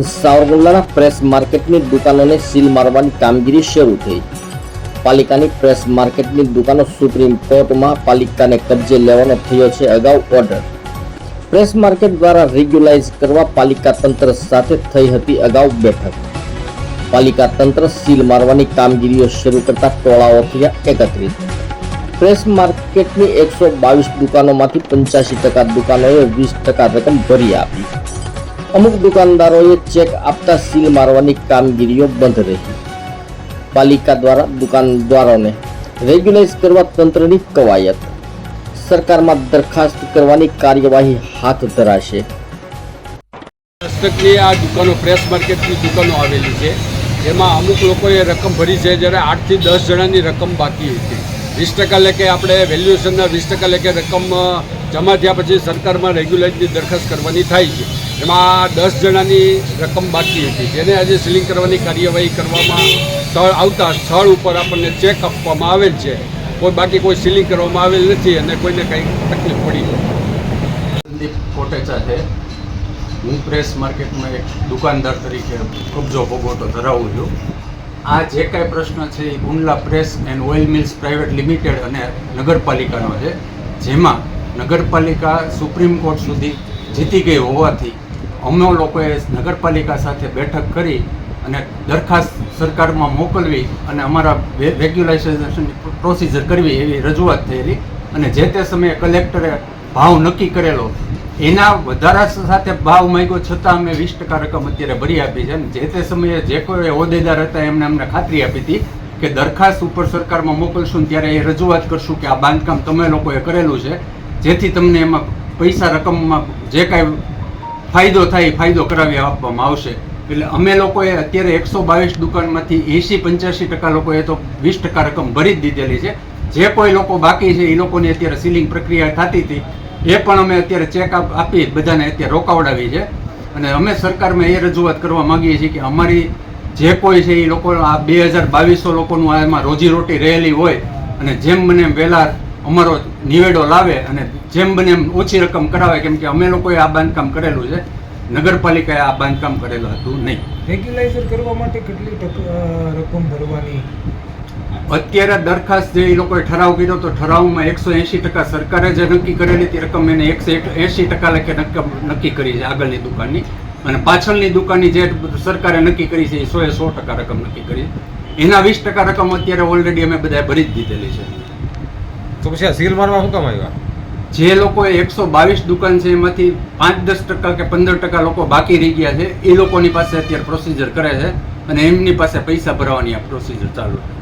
સાવરકુંડલાના press માર્કેટની દુકાનોને seal મારવાની કામગીરી શરૂ થઈ. પાલિકાની પ્રેસ માર્કેટની દુકાનો સુપ્રીમ કોર્ટમાં પાલિકાને કબજે લેવાનો થયો છે અગાઉ ઓર્ડર. પ્રેસ માર્કેટ દ્વારા રેગ્યુલાઇઝ કરવા પાલિકા તંત્ર સાથે થઈ હતી અગાઉ બેઠક. પાલિકા તંત્ર સીલ મારવાની કામગીરીઓ શરૂ કરતા ટોળાઓ થયા એકત્રિત. પ્રેસ માર્કેટની એકસો બાવીસ દુકાનોમાંથી પંચ્યાસી ટકા દુકાનોએ વીસ ટકા રકમ ભરી આપી. અમુક દુકાનદારોએ ચેક આપતા સીલ મારવાની કામગીરીઓ બંધ રહી. પાલિકા દ્વારા દુકાનદારોને રેગ્યુલાઇઝ કરવા તંત્રની કવાયત. સરકારમાં દરખાસ્ત કરવાની કાર્યવાહી હાથ ધરાશે. પુસ્તકની આ દુકાનો, પ્રેસ માર્કેટની દુકાનો આવેલી છે. એમાં અમુક લોકોએ રકમ ભરી છે, જ્યારે આઠથી દસ જણાની રકમ બાકી હતી. વીસ ટકા લેખે આપણે વેલ્યુએશનના વીસ ટકા લેખે રકમ જમા થયા પછી સરકારમાં રેગ્યુલેટની દરખાસ્ત કરવાની થાય છે. એમાં દસ જણાની રકમ બાકી હતી. જેને આજે સીલિંગ કરવાની કાર્યવાહી કરવામાં સ્થળ આવતા સ્થળ ઉપર આપણને ચેક આપવામાં આવેલ છે. કોઈ બાકી કોઈ સીલિંગ કરવામાં આવેલ નથી અને કોઈને કંઈ તકલીફ પડી નથી. કોટેચા છે. હું પ્રેસ માર્કેટમાં એક દુકાનદાર તરીકે કબજો ભોગવટો ધરાવું છું. આ જે કાંઈ પ્રશ્ન છે એ Gundla press and oil mills private limited અને નગરપાલિકાનો છે, જેમાં નગરપાલિકા સુપ્રીમ કોર્ટ સુધી જીતી ગઈ હોવાથી અમે લોકોએ નગરપાલિકા સાથે બેઠક કરી અને દરખાસ્ત સરકારમાં મોકલવી અને અમારા રેગ્યુલાઇઝેશનની પ્રોસિજર કરવી એવી રજૂઆત થયેલી અને જે તે સમયે કલેક્ટરે ભાવ નક્કી કરેલો એના વધારા સાથે ભાવ માંગ્યો છતાં અમે વીસ ટકા રકમ અત્યારે ભરી આપી છે અને જે તે સમયે જે કોઈ હોદ્દેદાર હતા એમને અમને ખાતરી આપી હતી કે દરખાસ્ત ઉપર સરકારમાં મોકલશું ત્યારે એ રજૂઆત કરશું કે આ બાંધકામ તમે લોકોએ કરેલું છે જેથી તમને એમાં પૈસા રકમમાં જે કાંઈ ફાયદો થાય ફાયદો કરાવી આપવામાં આવશે. એટલે અમે લોકોએ અત્યારે એકસો બાવીસ દુકાનમાંથી એંસી પંચ્યાસી ટકા લોકોએ તો વીસ ટકા રકમ ભરી જ દીધેલી છે. જે કોઈ લોકો બાકી છે એ લોકોની અત્યારે સીલિંગ પ્રક્રિયા થતી હતી. એ પણ અમે અત્યારે ચેક આપી બધાને અત્યારે રોકાવડાવી છે. અને અમે સરકારમાં એ રજૂઆત કરવા માગીએ છીએ કે અમારી જે કોઈ છે એ લોકો આ બે હજાર બાવીસો લોકોનું એમાં રોજીરોટી રહેલી હોય અને જેમ મને વહેલા અમારો નિવેડો લાવે અને જેમ બને એમ ઓછી રકમ કરાવે કેમ કે અમે લોકોએ આ બાંધકામ કરેલું છે. નગરપાલિકાએ આ બાંધકામ કરેલું હતું નહીં. રેગ્યુલાઇઝર કરવા માટે કેટલી રકમ ભરવાની? અત્યારે દરખાસ્ત જે એ લોકોએ ઠરાવ કર્યો તો ઠરાવમાં એકસો એંશી ટકા સરકારે જે નક્કી કરેલી તે રકમ એને એકસો એંશી ટકા લખે નક્કી કરી છે આગળની દુકાનની. અને પાછળની દુકાનની જે સરકારે નક્કી કરી છે એ સો એ સો ટકા રકમ નક્કી કરી. એના વીસ ટકા રકમ અત્યારે ઓલરેડી અમે બધાએ ભરી જ દીધેલી છે. તો પછી આ સીલ મારવા શું કામ આવ્યા? જે લોકો એકસો બાવીસ દુકાન છે, એમાંથી પાંચ દસ ટકા કે પંદર ટકા લોકો બાકી રહી ગયા છે, એ લોકોની પાસે અત્યારે પ્રોસિજર કરે છે અને એમની પાસે પૈસા ભરવાની આ પ્રોસિજર ચાલુ છે.